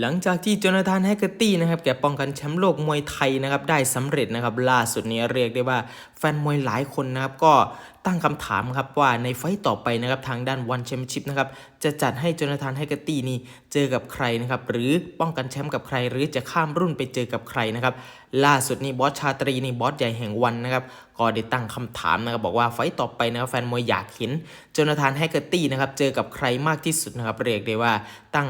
หลังจากที่โจนาธานแฮกเกอร์ตี้นะครับแกป้องกันแชมป์โลกมวยไทยนะครับได้สำเร็จนะครับล่าสุดนี้เรียกได้ว่าแฟนมวยหลายคนนะครับก็ ตั้งคำถามครับว่าในไฟต์ต่อไปนะครับทางด้านวันแชมเปี้ยนชิพนะครับจะจัดให้โจนาธานแฮกเกอร์ตี้นี่เจอกับใครนะครับหรือป้องกันแชมป์กับใคร หรือจะข้ามรุ่นไปเจอกับใครนะครับล่าสุดนี้บอสชาตรีนี่บอสใหญ่แห่งวันนะครับก็ได้ตั้งคำถามนะครับบอกว่าไฟต์ต่อไปนะครับแฟนมวยอยากเห็นโจนาธานแฮกเกอร์ตี้นะครับเจอกับใครมากที่สุดนะครับเรียกได้ว่าตั้ง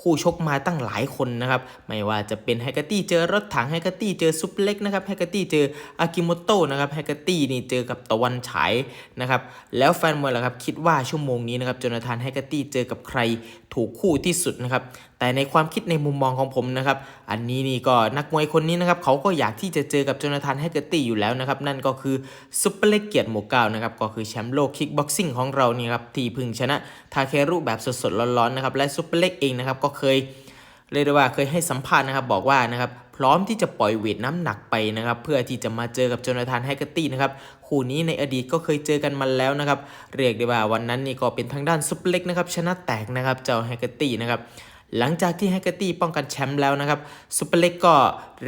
คู่ชกมาตั้งหลายคนนะครับไม่ว่าจะเป็นแฮกเกอร์ตี้เจอรถถังแฮกเกอร์ตี้เจอซุปเล็กนะครับแฮกเกอร์ตี้เจออากิโมโตะนะครับแฮกเกอร์ตี้นี่เจอกับตะวันฉายนะครับแล้วแฟนมวยล่ะครับคิดว่าชั่วโมงนี้นะครับโจนาธานแฮกเกอร์ตี้เจอกับใครถูกคู่ที่สุดนะครับแต่ในความคิดในมุมมองของผมนะครับอันนี้นี่ก็นักมวยคนนี้นะครับเขาก็อยากที่จะเจอกับโจนาธานแฮกเกอร์ตี้อยู่แล้วนะครับนั่นก็คือซุปเปอร์เล็กเกียรติหมู่เก้านะครับก็คือแชมป์โลกคิกบ็อกซิ่งของเรานี่ครับที่พึ่งชนะทาเครุแบบสดๆร้อนๆนะครับและซุปเปอร์เล็กเองนะครับก็เคยเรียกได้ว่าเคยให้สัมภาษณ์นะครับบอกว่านะครับ พร้อมที่จะปล่อยเวทน้ำหนักไปนะครับเพื่อที่จะมาเจอกับโจนาธานแฮกเกอร์ตี้นะครับคู่นี้ในอดีตก็เคยเจอกันมาแล้วนะครับเรียกได้ว่าวันนั้นนี่ก็เป็นทางด้านซุปเปอร์เล็กนะครับชนะแตกนะครับเจ้าแฮกเกอร์ตี้นะครับ หลังจากที่แฮกเกอร์ตี้ป้องกันแชมป์แล้วนะครับซุปเปอร์เล็กก็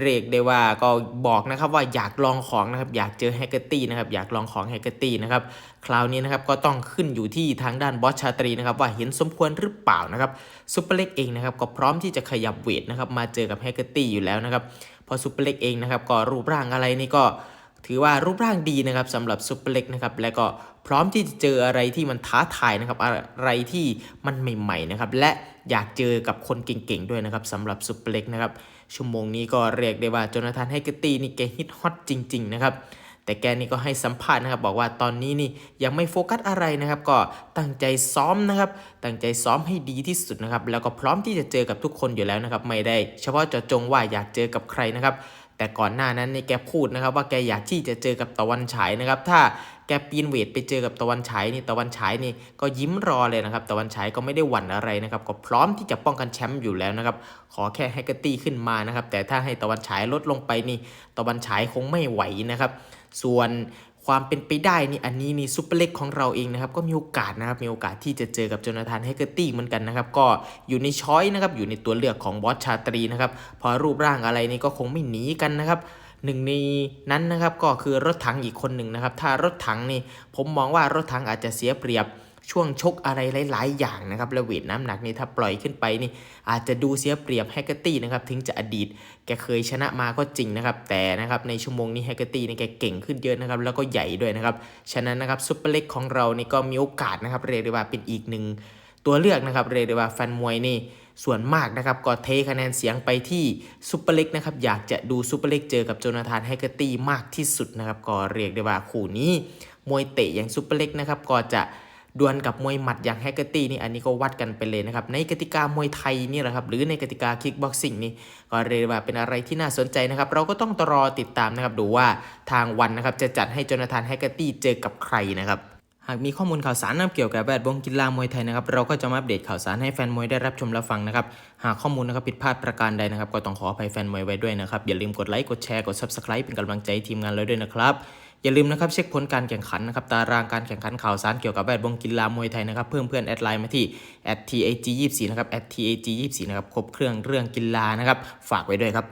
เรียกได้ว่าก็บอกนะครับว่าอยากลองของนะครับอยากเจอแฮกเกอร์ตี้นะครับอยากลองของแฮกเกอร์ตี้นะครับคราวนี้นะครับก็ต้องขึ้นอยู่ที่ทางด้านบอสชาตรีนะครับว่าเห็นสมควรหรือเปล่านะครับซุปเปอร์เล็กเองนะครับก็พร้อมที่จะขยับเวทนะครับมาเจอกับแฮกเกอร์ตี้อยู่แล้วนะครับพอซุปเปอร์เล็กเองนะครับก็รูปร่างอะไรนี่ก็ถือว่ารูปร่างดีนะครับสำหรับซุปเปอร์เล็กนะครับและก็ พร้อมที่จะเจออะไรที่มันท้าทายนะครับ อะไรที่มันใหม่ๆนะครับ และอยากเจอกับคนเก่งๆด้วยนะครับสำหรับซุปเปอร์เล็กนะครับ ชั่วโมงนี้ก็เรียกได้ว่าโจนาธานให้กตีนี่แกฮิตฮอตจริง ๆ นะครับแต่แกนี่ก็ให้สัมภาษณ์นะครับ บอกว่าตอนนี้นี่ยังไม่โฟกัสอะไรนะครับ ก็ตั้งใจซ้อมนะครับ ตั้งใจซ้อมให้ดีที่สุดนะครับ แล้วก็พร้อมที่จะเจอกับทุกคนอยู่แล้วนะครับ ไม่ได้ เฉพาะเจาะจงว่าอยากเจอกับใครนะครับ แต่ก่อนหน้านั้นในแกพูดนะครับว่าแกอยากที่จะเจอกับตะวันฉายนะครับถ้าแกปีนเวทไปเจอกับตะวันฉายนี่ตะวันฉายนี่ก็ยิ้มรอเลยนะครับ ตะวันฉายก็ไม่ได้หวั่นอะไรนะครับ ก็พร้อมที่จะป้องกันแชมป์อยู่แล้วนะครับ ขอแค่ให้กตี้ขึ้นมานะครับ แต่ถ้าให้ตะวันฉายลดลงไปนี่ ตะวันฉายคงไม่ไหวนะครับ ส่วน ความเป็นไปได้นี่อันนี้นี่ซุปเปอร์เล็กของเราเองนะครับก็มีโอกาสนะครับมีโอกาสที่จะเจอกับโจนาธานเฮเกอร์ตี้เหมือนกันนะครับก็อยู่ในช้อยนะครับอยู่ในตัวเลือกของบอสชาตรีนะครับพอรูปร่างอะไรนี่ก็คงไม่หนีกันนะครับหนึ่งในนั้นนะครับก็คือรถถังอีกคนหนึ่งนะครับถ้ารถถังนี่ผมมองว่ารถถังอาจจะเสียเปรียบ ช่วงชกอะไรหลาย ๆ อย่างนะครับและเวทน้ำหนักนี่ถ้าปล่อยขึ้นไปนี่อาจจะดูเสียเปรียบแฮกเกอร์ตี้นะครับถึงจะอดีตแกเคยชนะมาก็จริงนะครับแต่นะครับในชั่วโมงนี้แฮกเกอร์ตี้นี่แกเก่งขึ้นเยอะนะครับแล้วก็ใหญ่ด้วยนะครับฉะนั้นนะครับซุปเปอร์เล็กของเรานี่ก็มีโอกาสนะครับเรียกได้ว่าเป็นอีกหนึ่งตัวเลือกนะครับเรียกได้ว่าแฟนมวยนี่ส่วนมากนะครับก็เทคะแนนเสียงไปที่ซุปเปอร์เล็กนะครับอยากจะดูซุปเปอร์เล็กเจอกับโจนาธานแฮกเกอร์ตี้มากที่สุดนะครับก็เรียกได้ว่าคู่นี้ มวยเตะอย่างซุปเปอร์เล็กนะครับก็จะ ดวลกับมวยหมัดอย่างแฮกเกอร์ตี้นี่อันนี้ก็วัดกันไปเลยนะครับ ในกติกามวยไทยนี่แหละครับ หรือในกติกาคิกบ็อกซิ่งนี่ก็เรียกว่าเป็นอะไรที่น่าสนใจนะครับ เราก็ต้องรอติดตามนะครับ ดูว่าทางวันนะครับจะจัดให้จนาธานแฮกเกอร์ตี้เจอกับใครนะครับหากมีข้อมูลข่าวสารนำเกี่ยวกับแวดวงกีฬามวยไทยนะครับ เราก็จะมาอัปเดตข่าวสารให้แฟนมวยได้รับชมรับฟังนะครับ หากข้อมูลนะครับผิดพลาดประการใดนะครับ ก็ต้องขออภัยแฟนมวยไว้ด้วยนะครับ อย่าลืมกดไลค์ กดแชร์ กด subscribe เป็นกำลังใจทีมงานเราด้วยนะครับ อย่าลืมนะครับเช็คผลการแข่งขันนะครับตารางการแข่งขันข่าวสารเกี่ยวกับแวดวงกีฬามวยไทยนะครับเพิ่มเพื่อนแอดไลน์มาที่ @tag24 นะครับ @tag24 นะครับครบเครื่องเรื่องกีฬานะครับฝากไว้ด้วยครับ